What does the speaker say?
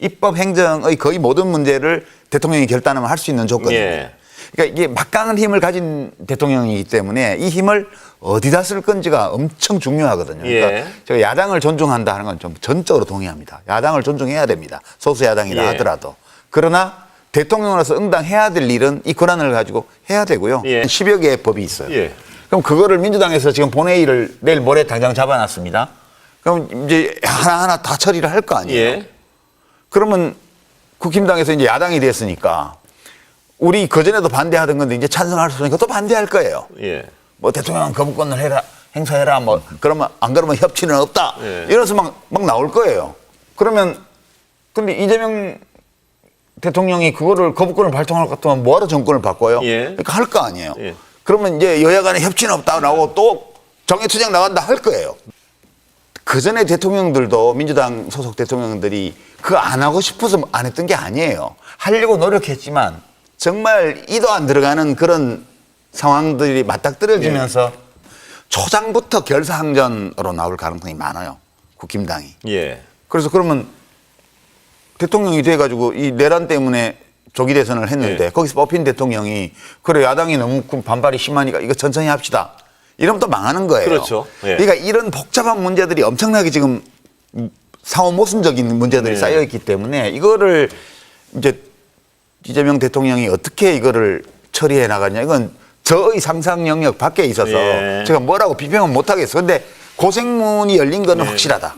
입법 행정의 거의 모든 문제를 대통령이 결단하면 할 수 있는 조건이에요. 예. 그러니까 이게 막강한 힘을 가진 대통령이기 때문에 이 힘을 어디다 쓸 건지가 엄청 중요하거든요. 그러니까 예. 제가 야당을 존중한다 하는 건 좀 전적으로 동의합니다. 야당을 존중해야 됩니다. 소수 야당이라 예. 하더라도. 그러나 대통령으로서 응당해야 될 일은 이 권한을 가지고 해야 되고요. 예. 10여 개의 법이 있어요. 예. 그럼 그거를 민주당에서 지금 본회의를 내일 모레 당장 잡아놨습니다. 그럼 이제 하나하나 다 처리를 할 거 아니에요. 예. 그러면 국힘당에서 이제 야당이 됐으니까 우리 그전에도 반대하던 건데 이제 찬성할 수 있으니까 또 반대할 거예요. 예. 뭐 대통령 거부권을 해라 행사해라 뭐 그러면 안 그러면 협치는 없다 예. 이래서 막, 막 나올 거예요. 그러면 근데 이재명 대통령이 그거를 거부권을 발동할 것 같으면 뭐하러 정권을 바꿔요? 예. 그러니까 할 거 아니에요. 예. 그러면 이제 여야 간에 협치는 없다고 또 정해투쟁 나간다 할 거예요. 그 전에 대통령들도 민주당 소속 대통령들이 그거 안 하고 싶어서 안 했던 게 아니에요. 하려고 노력했지만 정말 이도 안 들어가는 그런 상황들이 맞닥뜨려지면서 초장부터 결사항전으로 나올 가능성이 많아요. 국힘당이. 예. 그래서 그러면 대통령이 돼가지고 이 내란 때문에 조기 대선을 했는데 네. 거기서 뽑힌 대통령이 그래 야당이 너무 그 반발이 심하니까 이거 천천히 합시다. 이러면 또 망하는 거예요. 그렇죠. 예. 그러니까 이런 복잡한 문제들이 엄청나게 지금 상호 모순적인 문제들이 네. 쌓여 있기 때문에 이거를 이제 이재명 대통령이 어떻게 이거를 처리해 나가냐 이건 저의 상상 영역 밖에 있어서 예. 제가 뭐라고 비평은 못 하겠어. 근데 고생문이 열린 거는 네. 확실하다.